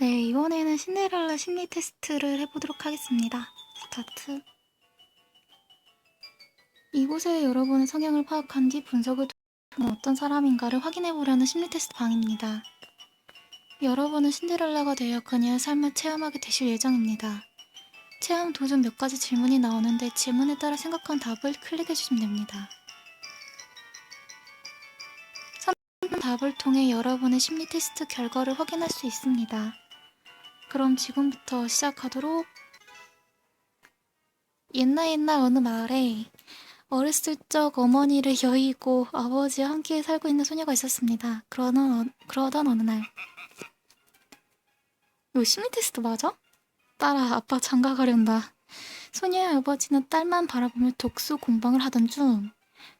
네, 이번에는 신데렐라 심리 테스트를 해보도록 하겠습니다. 스타트. 이곳에 여러분의 성향을 파악한 뒤 분석을 통해 어떤 사람인가를 확인해보려는 심리 테스트 방입니다. 여러분은 신데렐라가 되어 그녀의 삶을 체험하게 되실 예정입니다. 체험 도중 몇 가지 질문이 나오는데 질문에 따라 생각한 답을 클릭해주시면 됩니다. 답을 통해 여러분의 심리 테스트 결과를 확인할 수 있습니다. 그럼 지금부터 시작하도록. 옛날 옛날 어느 마을에 어렸을 적 어머니를 여의고 아버지와 함께 살고 있는 소녀가 있었습니다. 그러던, 어- 그러던 어느 날. 이거 심리 테스트 맞아? 딸아, 아빠 장가 가련다. 소녀의 아버지는 딸만 바라보며 독수 공방을 하던 중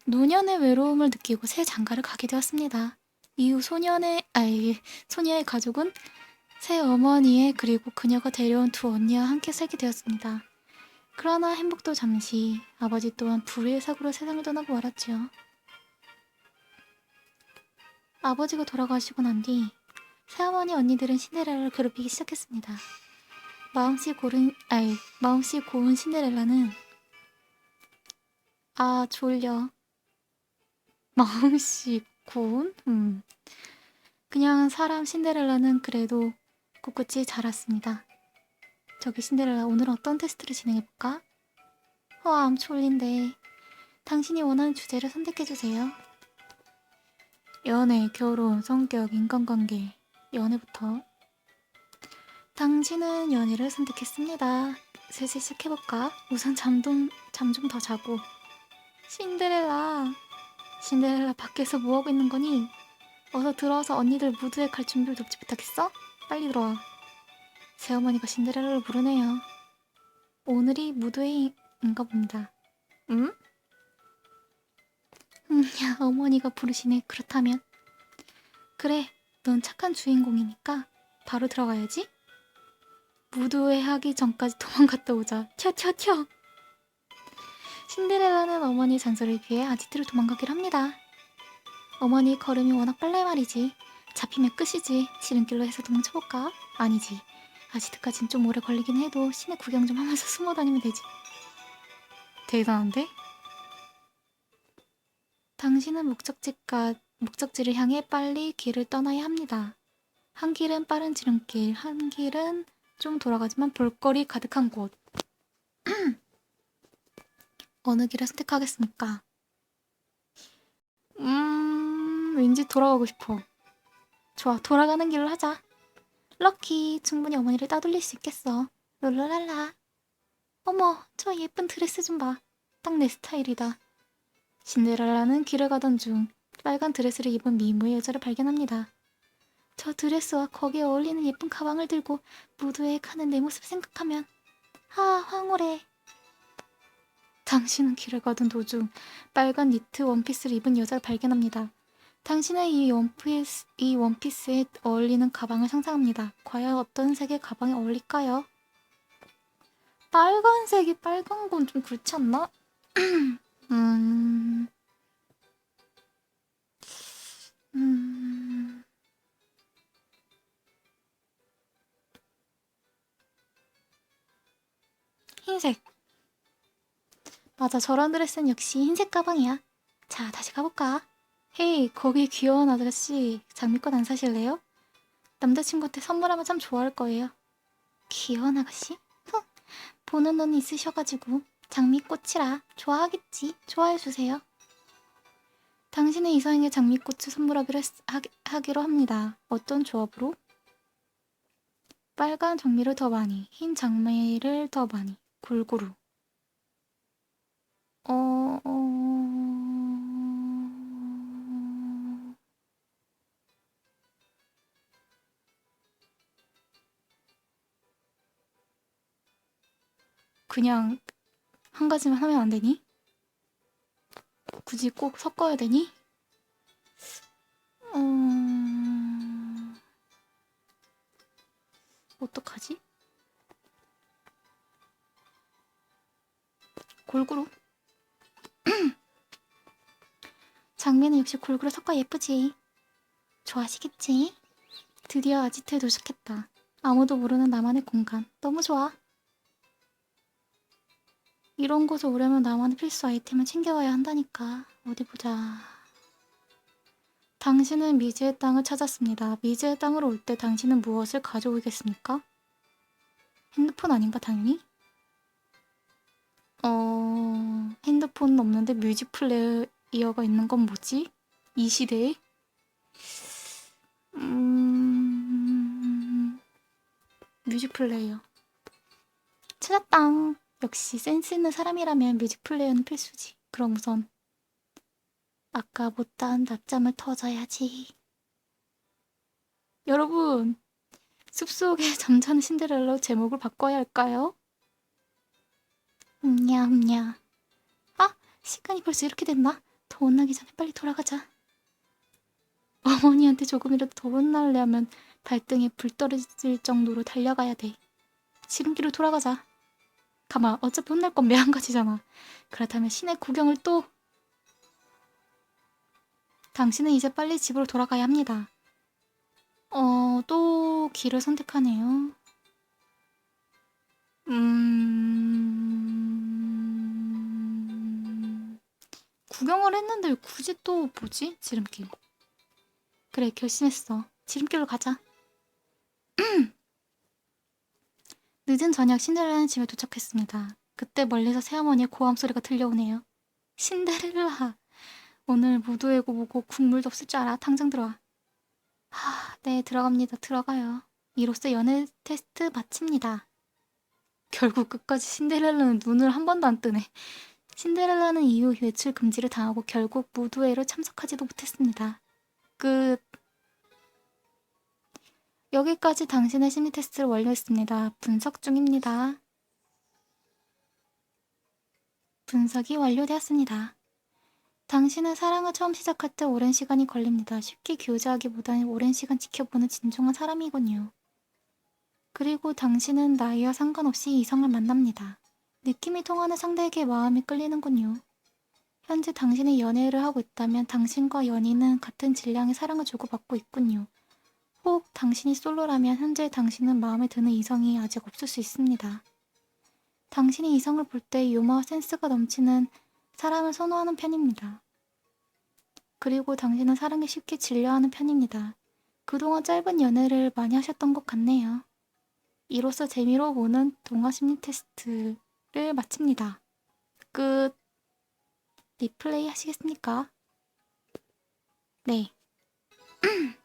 노년의 외로움을 느끼고 새 장가를 가게 되었습니다. 이후 소년의 아이 소녀의 가족은 새 어머니의 그리고 그녀가 데려온 두 언니와 함께 살게 되었습니다. 그러나 행복도 잠시 아버지 또한 불의의 사고로 세상을 떠나고 말았지요. 아버지가 돌아가시고 난 뒤 새어머니 언니들은 신데렐라를 괴롭히기 시작했습니다. 마음씨 고른 아이 마음씨 고운 신데렐라는 아 졸려 마음씨 고운 음 그냥 사람 신데렐라는 그래도 꿋꿋이 자랐습니다. 저기 신데렐라 오늘 어떤 테스트를 진행해볼까? 와, 암 졸린데. 당신이 원하는 주제를 선택해주세요. 연애, 결혼, 성격, 인간관계. 연애부터. 당신은 연애를 선택했습니다. 슬슬 시작해볼까? 우선 잠좀 잠 좀 더 자고. 신데렐라. 신데렐라 밖에서 뭐하고 있는 거니? 어서 들어와서 언니들 무드에 갈 준비를 돕지 못하겠어? 빨리 들어와. 새어머니가 신데렐라를 부르네요. 오늘이 무도회인가 봅니다. 응? 음, 야, 어머니가 부르시네. 그렇다면. 그래, 넌 착한 주인공이니까 바로 들어가야지. 무도회 하기 전까지 도망갔다 오자. 튀어, 튀어, 튀어. 신데렐라는 어머니 잔소리를 피해 아지트를 도망가기로 합니다. 어머니 걸음이 워낙 빨라 말이지. 잡히면 끝이지. 지름길로 해서 도망쳐볼까? 아니지. 아지트까진 좀 오래 걸리긴 해도 시내 구경 좀 하면서 숨어 다니면 되지. 대단한데? 당신은 목적지가 목적지를 향해 빨리 길을 떠나야 합니다. 한 길은 빠른 지름길, 한 길은 좀 돌아가지만 볼거리 가득한 곳. 어느 길을 선택하겠습니까? 음, 왠지 돌아가고 싶어. 좋아, 돌아가는 길로 하자. 럭키, 충분히 어머니를 따돌릴 수 있겠어. 룰루랄라. 어머, 저 예쁜 드레스 좀 봐. 딱 내 스타일이다. 신데렐라는 길을 가던 중 빨간 드레스를 입은 미모의 여자를 발견합니다. 저 드레스와 거기에 어울리는 예쁜 가방을 들고 무도회에 가는 내 모습 생각하면 아, 황홀해. 당신은 길을 가던 도중 빨간 니트 원피스를 입은 여자를 발견합니다. 당신은 이 원피스, 이 원피스에 어울리는 가방을 상상합니다. 과연 어떤 색의 가방에 어울릴까요? 빨간색이 빨간 건 좀 그렇지 않나? 음... 음... 흰색. 맞아, 저런 드레스는 역시 흰색 가방이야. 자, 다시 가볼까? 헤이, 거기 귀여운 아저씨 장미꽃 안 사실래요? 남자친구한테 선물하면 참 좋아할 거예요. 귀여운 아가씨? 흥, 보는 눈이 있으셔가지고 장미꽃이라 좋아하겠지. 좋아해주세요. 당신의 이성에게 장미꽃을 선물하기로 했, 하기, 하기 로 합니다. 어떤 조합으로? 빨간 장미를 더 많이, 흰 장미를 더 많이, 골고루. 어... 어... 그냥 한 가지만 하면 안 되니? 굳이 꼭 섞어야 되니? 음... 어떡하지? 골고루? 장미는 역시 골고루 섞어 예쁘지. 좋아하시겠지? 드디어 아지트에 도착했다. 아무도 모르는 나만의 공간. 너무 좋아. 이런 곳에 오려면 나만의 필수 아이템을 챙겨와야 한다니까. 어디 보자. 당신은 미즈의 땅을 찾았습니다. 미즈의 땅으로 올 때 당신은 무엇을 가져오겠습니까? 핸드폰 아닌가 당연히? 어... 핸드폰은 없는데 뮤직 플레이어가 있는 건 뭐지? 이 시대에? 음... 뮤직 플레이어 찾았당 역시 센스 있는 사람이라면 뮤직 플레이어는 필수지 그럼 우선 아까 못다한 낮잠을 터져야지 여러분 숲속의 잠자는 신데렐라 제목을 바꿔야 할까요? 흠냐 흠냐 아 시간이 벌써 이렇게 됐나? 더 혼나기 전에 빨리 돌아가자 어머니한테 조금이라도 더 혼나려면 발등에 불 떨어질 정도로 달려가야 돼. 지름길로 돌아가자. 가마, 어차피 혼날 건 매한 가지잖아. 그렇다면 시내 구경을 또... 당신은 이제 빨리 집으로 돌아가야 합니다. 어, 또 길을 선택하네요. 음... 구경을 했는데 굳이 또 뭐지? 지름길. 그래, 결심했어. 지름길로 가자. 늦은 저녁 신데렐라는 집에 도착했습니다. 그때 멀리서 새어머니의 고함 소리가 들려오네요. 신데렐라, 오늘 무도회고 뭐고 국물도 없을 줄 알아. 당장 들어와. 하, 네, 들어갑니다. 들어가요. 이로써 연애 테스트 마칩니다. 결국 끝까지 신데렐라는 눈을 한 번도 안 뜨네. 신데렐라는 이후 외출 금지를 당하고 결국 무도회로 참석하지도 못했습니다. 끝. 여기까지 당신의 심리 테스트를 완료했습니다. 분석 중입니다. 분석이 완료되었습니다. 당신은 사랑을 처음 시작할 때 오랜 시간이 걸립니다. 쉽게 교제하기보다는 오랜 시간 지켜보는 진중한 사람이군요. 그리고 당신은 나이와 상관없이 이성을 만납니다. 느낌이 통하는 상대에게 마음이 끌리는군요. 현재 당신이 연애를 하고 있다면 당신과 연인은 같은 질량의 사랑을 주고받고 있군요. 혹 당신이 솔로라면 현재 당신은 마음에 드는 이성이 아직 없을 수 있습니다. 당신이 이성을 볼 때 유머와 센스가 넘치는 사람을 선호하는 편입니다. 그리고 당신은 사랑에 쉽게 질려하는 편입니다. 그동안 짧은 연애를 많이 하셨던 것 같네요. 이로써 재미로 보는 동화 심리 테스트를 마칩니다. 끝. 리플레이 하시겠습니까? 네.